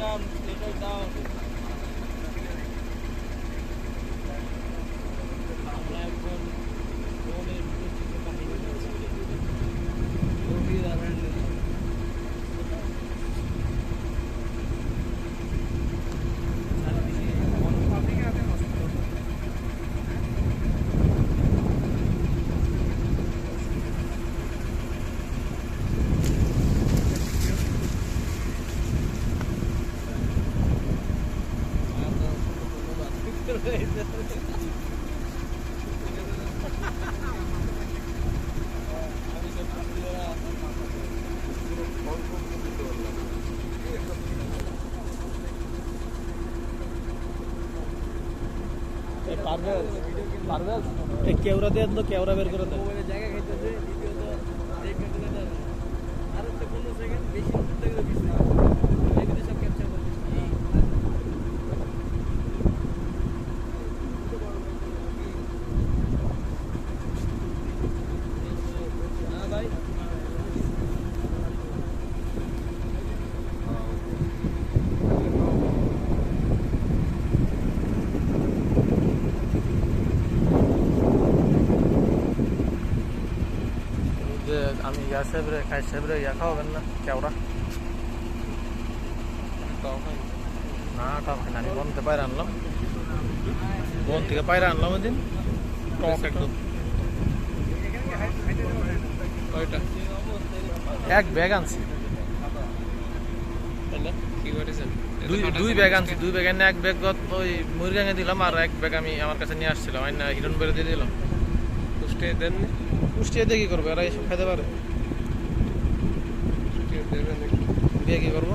Đến 对 Parvez Parvez? Camera দেন তো camera বের করে দেন আমি ইয়া সাহেবরে খাই সাহেবরে ইয়া খাওয়াবেন না, কেওড়া। না টক খাই না, আমি বন থেকে বাইরে আনলাম। বন থেকে বাইরে আনলাম ওই দিন। টক একদম এক ব্যাগ আনছি। দুই ব্যাগ আনছি। দুই ব্যাগ এনে এক ব্যাগ ওই মুরগাঙে দিলাম আর এক ব্যাগ আমি আমার কাছে নিয়ে আসছিলাম। আইনা হিরণ বেড়ে দিয়ে দিলাম। পুষ্টে দেননি? পুষ্টিয়ে দিয়ে কি করবে? এরা এসব খেতে পারে দিয়ে কি করব?